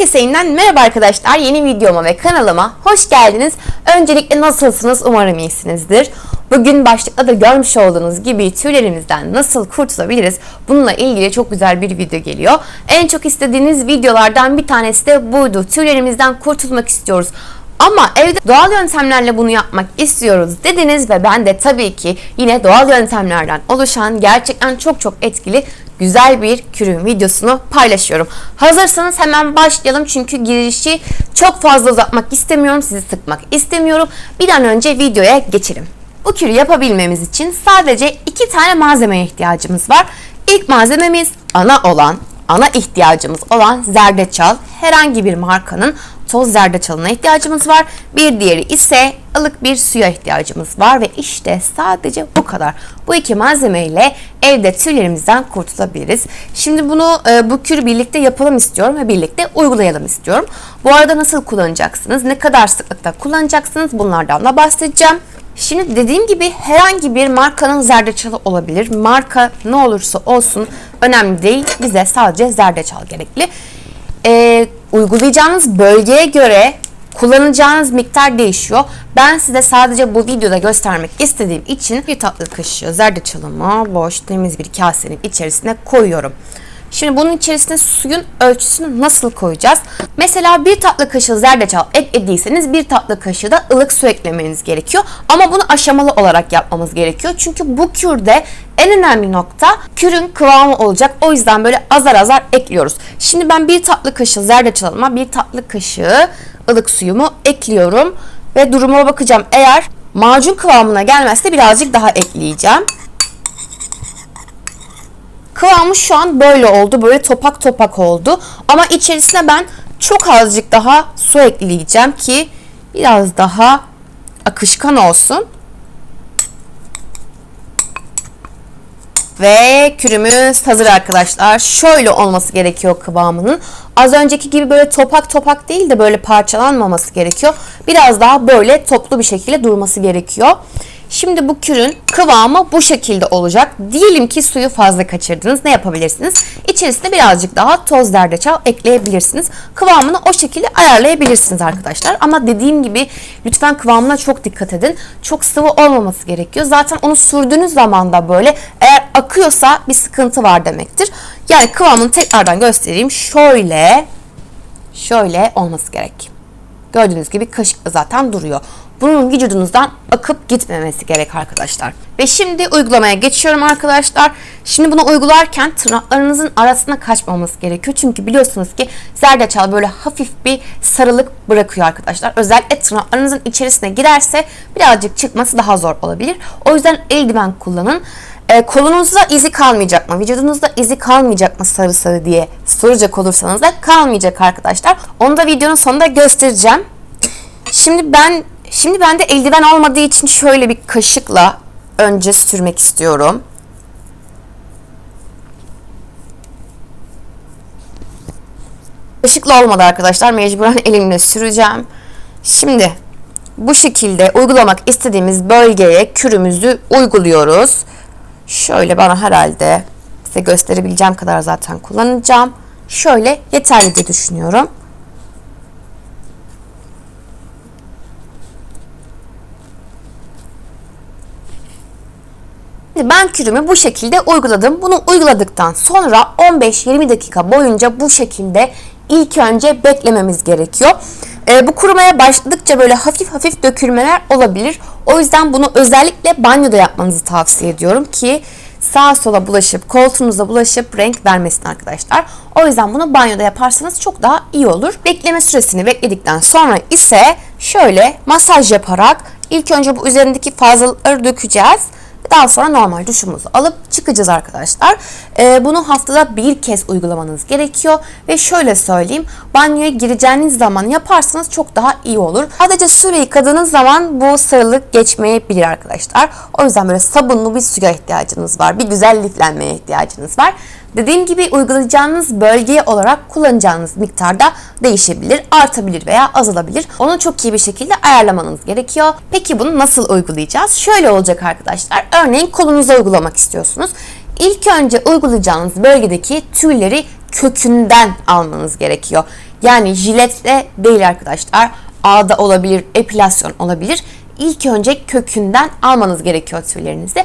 Herkese yeniden merhaba arkadaşlar. Yeni videoma ve kanalıma hoş geldiniz. Öncelikle nasılsınız? Umarım iyisinizdir. Bugün başlıkta da görmüş olduğunuz gibi tüylerimizden nasıl kurtulabiliriz? Bununla ilgili çok güzel bir video geliyor. En çok istediğiniz videolardan bir tanesi de buydu. Tüylerimizden kurtulmak istiyoruz. Ama evde doğal yöntemlerle bunu yapmak istiyoruz dediniz ve ben de tabii ki yine doğal yöntemlerden oluşan gerçekten çok çok etkili güzel bir kürün videosunu paylaşıyorum. Hazırsanız hemen başlayalım çünkü girişi çok fazla uzatmak istemiyorum, sizi sıkmak istemiyorum. Bir an önce videoya geçelim. Bu kürü yapabilmemiz için sadece iki tane malzemeye ihtiyacımız var. İlk malzememiz ana olan, ana ihtiyacımız olan zerdeçal. Herhangi bir markanın toz zerdeçalına ihtiyacımız var. Bir diğeri ise ılık bir suya ihtiyacımız var ve işte sadece bu kadar. Bu iki malzemeyle evde tüylerimizden kurtulabiliriz. Şimdi bunu e, bu kürü birlikte yapalım istiyorum ve birlikte uygulayalım istiyorum. Bu arada nasıl kullanacaksınız, ne kadar sıklıkta kullanacaksınız bunlardan da bahsedeceğim. Şimdi dediğim gibi herhangi bir markanın zerdeçalı olabilir. Marka ne olursa olsun önemli değil. Bize sadece zerdeçal gerekli. Ee, uygulayacağınız bölgeye göre kullanacağınız miktar değişiyor. Ben size sadece bu videoda göstermek istediğim için bir tatlı kaşığı zerdeçalımı boş temiz bir kasenin içerisine koyuyorum. Şimdi bunun içerisine suyun ölçüsünü nasıl koyacağız? Mesela bir tatlı kaşığı zerdeçal eklediyseniz bir tatlı kaşığı da ılık su eklemeniz gerekiyor. Ama bunu aşamalı olarak yapmamız gerekiyor. Çünkü bu kürde en önemli nokta kürün kıvamı olacak. O yüzden böyle azar azar ekliyoruz. Şimdi ben bir tatlı kaşığı zerdeçalıma bir tatlı kaşığı ılık suyumu ekliyorum. Ve duruma bakacağım. Eğer macun kıvamına gelmezse birazcık daha ekleyeceğim. Kıvamı şu an böyle oldu. Böyle topak topak oldu. Ama içerisine ben çok azıcık daha su ekleyeceğim ki biraz daha akışkan olsun. Ve kürümüz hazır arkadaşlar. Şöyle olması gerekiyor kıvamının. Az önceki gibi böyle topak topak değil de böyle parçalanmaması gerekiyor. Biraz daha böyle toplu bir şekilde durması gerekiyor. Şimdi bu kürün kıvamı bu şekilde olacak. Diyelim ki suyu fazla kaçırdınız. Ne yapabilirsiniz? İçerisine birazcık daha toz zerdeçal ekleyebilirsiniz. Kıvamını o şekilde ayarlayabilirsiniz arkadaşlar. Ama dediğim gibi lütfen kıvamına çok dikkat edin. Çok sıvı olmaması gerekiyor. Zaten onu sürdüğünüz zaman da böyle eğer akıyorsa bir sıkıntı var demektir. Yani kıvamını tekrardan göstereyim. Şöyle şöyle olması gerek. Gördüğünüz gibi kaşıkla zaten duruyor. Bunun vücudunuzdan akıp gitmemesi gerek arkadaşlar. Ve şimdi uygulamaya geçiyorum arkadaşlar. Şimdi bunu uygularken tırnaklarınızın arasına kaçmaması gerekiyor. Çünkü biliyorsunuz ki zerdeçal böyle hafif bir sarılık bırakıyor arkadaşlar. Özellikle tırnaklarınızın içerisine girerse birazcık çıkması daha zor olabilir. O yüzden eldiven kullanın. E, kolunuzda izi kalmayacak mı? Vücudunuzda izi kalmayacak mı sarı sarı diye soracak olursanız da kalmayacak arkadaşlar. Onu da videonun sonunda göstereceğim. Şimdi ben Şimdi bende eldiven olmadığı için şöyle bir kaşıkla önce sürmek istiyorum. Kaşıkla olmadı arkadaşlar. Mecburen elimle süreceğim. Şimdi bu şekilde uygulamak istediğimiz bölgeye kürümüzü uyguluyoruz. Şöyle bana herhalde size gösterebileceğim kadar zaten kullanacağım. Şöyle yeterli diye düşünüyorum. Ben kürümü bu şekilde uyguladım. Bunu uyguladıktan sonra 15-20 dakika boyunca bu şekilde ilk önce beklememiz gerekiyor. E, bu kurumaya başladıkça böyle hafif hafif dökülmeler olabilir. O yüzden bunu özellikle banyoda yapmanızı tavsiye ediyorum ki sağa sola bulaşıp koltuğunuza bulaşıp renk vermesin arkadaşlar. O yüzden bunu banyoda yaparsanız çok daha iyi olur. Bekleme süresini bekledikten sonra ise şöyle masaj yaparak ilk önce bu üzerindeki fazlalıkları dökeceğiz. Daha sonra normal duşumuzu alıp çıkacağız arkadaşlar. Ee, bunu haftada bir kez uygulamanız gerekiyor. Ve şöyle söyleyeyim. Banyoya gireceğiniz zaman yaparsanız çok daha iyi olur. Sadece suyla yıkadığınız zaman bu sarılık geçmeyebilir arkadaşlar. O yüzden böyle sabunlu bir suya ihtiyacınız var. Bir güzel liflenmeye ihtiyacınız var. Dediğim gibi uygulayacağınız bölgeye olarak kullanacağınız miktarda değişebilir, artabilir veya azalabilir. Onu çok iyi bir şekilde ayarlamanız gerekiyor. Peki bunu nasıl uygulayacağız? Şöyle olacak arkadaşlar. Örneğin kolunuza uygulamak istiyorsunuz. İlk önce uygulayacağınız bölgedeki tüyleri kökünden almanız gerekiyor. Yani jiletle değil arkadaşlar. Ağda olabilir, epilasyon olabilir. İlk önce kökünden almanız gerekiyor tüylerinizi.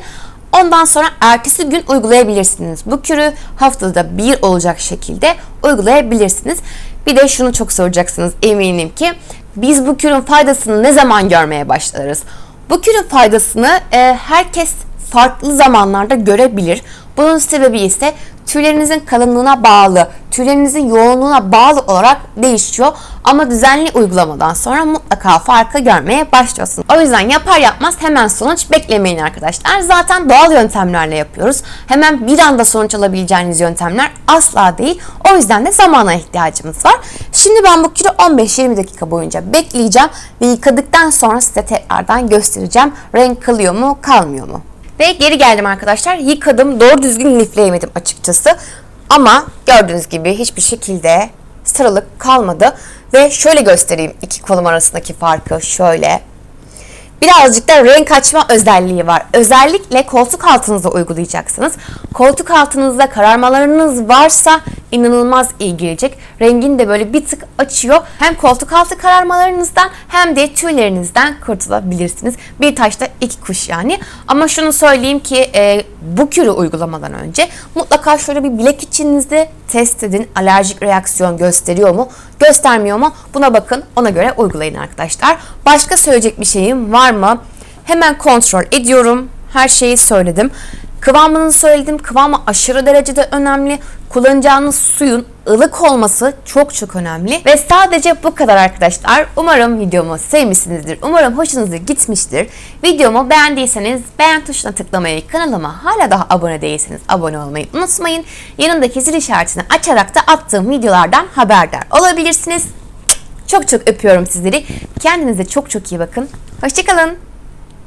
Ondan sonra ertesi gün uygulayabilirsiniz. Bu kürü haftada bir olacak şekilde uygulayabilirsiniz. Bir de şunu çok soracaksınız eminim ki biz bu kürün faydasını ne zaman görmeye başlarız? Bu kürün faydasını e, herkes farklı zamanlarda görebilir. Bunun sebebi ise tüylerinizin kalınlığına bağlı, tüylerinizin yoğunluğuna bağlı olarak değişiyor. Ama düzenli uygulamadan sonra mutlaka farkı görmeye başlıyorsunuz. O yüzden yapar yapmaz hemen sonuç beklemeyin arkadaşlar. Zaten doğal yöntemlerle yapıyoruz. Hemen bir anda sonuç alabileceğiniz yöntemler asla değil. O yüzden de zamana ihtiyacımız var. Şimdi ben bu kürü 15-20 dakika boyunca bekleyeceğim ve yıkadıktan sonra size tekrardan göstereceğim. Renk kalıyor mu, kalmıyor mu? Ve geri geldim arkadaşlar. Yıkadım. Doğru düzgün lifleyemedim açıkçası. Ama gördüğünüz gibi hiçbir şekilde sarılık kalmadı. Ve şöyle göstereyim iki kolum arasındaki farkı. Şöyle. Birazcık da renk açma özelliği var. Özellikle koltuk altınıza uygulayacaksınız. Koltuk altınızda kararmalarınız varsa inanılmaz iyi gelecek. Rengini de böyle bir tık açıyor. Hem koltuk altı kararmalarınızdan hem de tüylerinizden kurtulabilirsiniz. Bir taşta iki kuş yani. Ama şunu söyleyeyim ki e, bu kürü uygulamadan önce mutlaka şöyle bir bilek içinizde test edin. Alerjik reaksiyon gösteriyor mu? Göstermiyor mu? Buna bakın. Ona göre uygulayın arkadaşlar. Başka söyleyecek bir şeyim var mı? Hemen kontrol ediyorum. Her şeyi söyledim. Kıvamını söyledim. Kıvamı aşırı derecede önemli. Kullanacağınız suyun ılık olması çok çok önemli. Ve sadece bu kadar arkadaşlar. Umarım videomu sevmişsinizdir. Umarım hoşunuza gitmiştir. Videomu beğendiyseniz beğen tuşuna tıklamayı, kanalıma hala daha abone değilseniz abone olmayı unutmayın. Yanındaki zil işaretini açarak da attığım videolardan haberdar olabilirsiniz. Çok çok öpüyorum sizleri. Kendinize çok çok iyi bakın. Hoşçakalın.